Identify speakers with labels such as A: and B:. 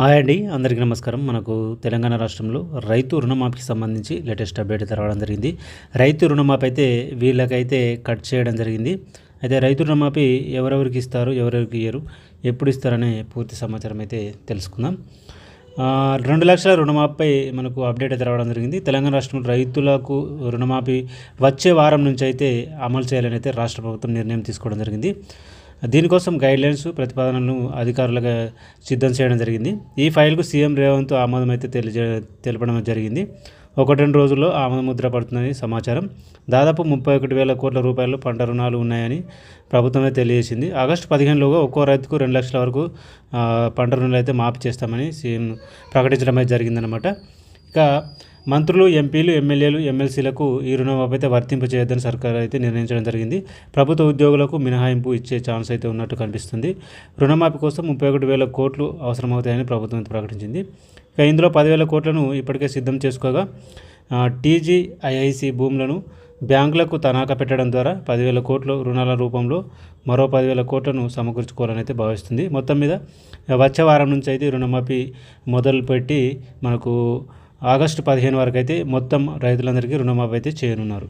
A: Hi అండి అందరికీ నమస్కారం. మనకు తెలంగాణ రాష్ట్రంలో రైతు రుణమాఫీకి సంబంధించి లేటెస్ట్ అప్డేట్ తెరవడం జరిగింది. రైతు రుణమాఫీ అయితే వీళ్ళకైతే కట్ చేయడం జరిగింది. అయితే రైతు రుణమాఫీ ఎవరెవరికి ఇస్తారు ఎవరెవరికి ఇయ్యరు ఎప్పుడు ఇస్తారనే పూర్తి సమాచారం అయితే తెలుసుకుందాం. రెండు లక్షల రుణమాఫీపై మనకు అప్డేట్ అయితే రావడం జరిగింది. తెలంగాణ రాష్ట్రంలో రైతులకు రుణమాఫీ వచ్చే వారం నుంచి అయితే అమలు చేయాలని అయితే రాష్ట్ర ప్రభుత్వం నిర్ణయం తీసుకోవడం జరిగింది. దీనికోసం గైడ్లైన్స్ ప్రతిపాదనలను అధికారులుగా సిద్ధం చేయడం జరిగింది. ఈ ఫైల్కు సీఎం రేవంత్ ఆమోదం అయితే తెలియజే తెలపడం జరిగింది. ఒకటి రెండు రోజుల్లో ఆమోద ముద్ర పడుతుందని సమాచారం. దాదాపు ముప్పై ఒకటి వేల కోట్ల రూపాయలు పంట రుణాలు ఉన్నాయని ప్రభుత్వమే తెలియజేసింది. ఆగస్టు పదిహేనులోగా ఒక్కో రైతుకు రెండు లక్షల వరకు పంట రుణాలు అయితే మాఫీ చేస్తామని సీఎం ప్రకటించడం అయితే జరిగిందనమాట ఇక మంత్రులు ఎంపీలు ఎమ్మెల్యేలు ఎమ్మెల్సీలకు ఈ రుణమాఫీ అయితే వర్తింపు చేయొద్దని సర్కార్ అయితే నిర్ణయించడం జరిగింది. ప్రభుత్వ ఉద్యోగులకు మినహాయింపు ఇచ్చే ఛాన్స్ అయితే ఉన్నట్టు కనిపిస్తుంది. రుణమాఫీ కోసం ముప్పై ఒకటి వేల కోట్లు అవసరమవుతాయని ప్రభుత్వం ప్రకటించింది. ఇక ఇందులో పదివేల కోట్లను ఇప్పటికే సిద్ధం చేసుకోగా టీజీఐఐసి భూములను బ్యాంకులకు తనాఖా పెట్టడం ద్వారా పదివేల కోట్లు రుణాల రూపంలో మరో పదివేల కోట్లను సమకూర్చుకోవాలని అయితే భావిస్తుంది. మొత్తం మీద వచ్చే వారం నుంచి అయితే రుణమాఫీ మొదలుపెట్టి మనకు ఆగస్టు పదిహేను వరకు అయితే మొత్తం రైతులందరికీ రుణమాఫీ అయితే చేయనున్నారు.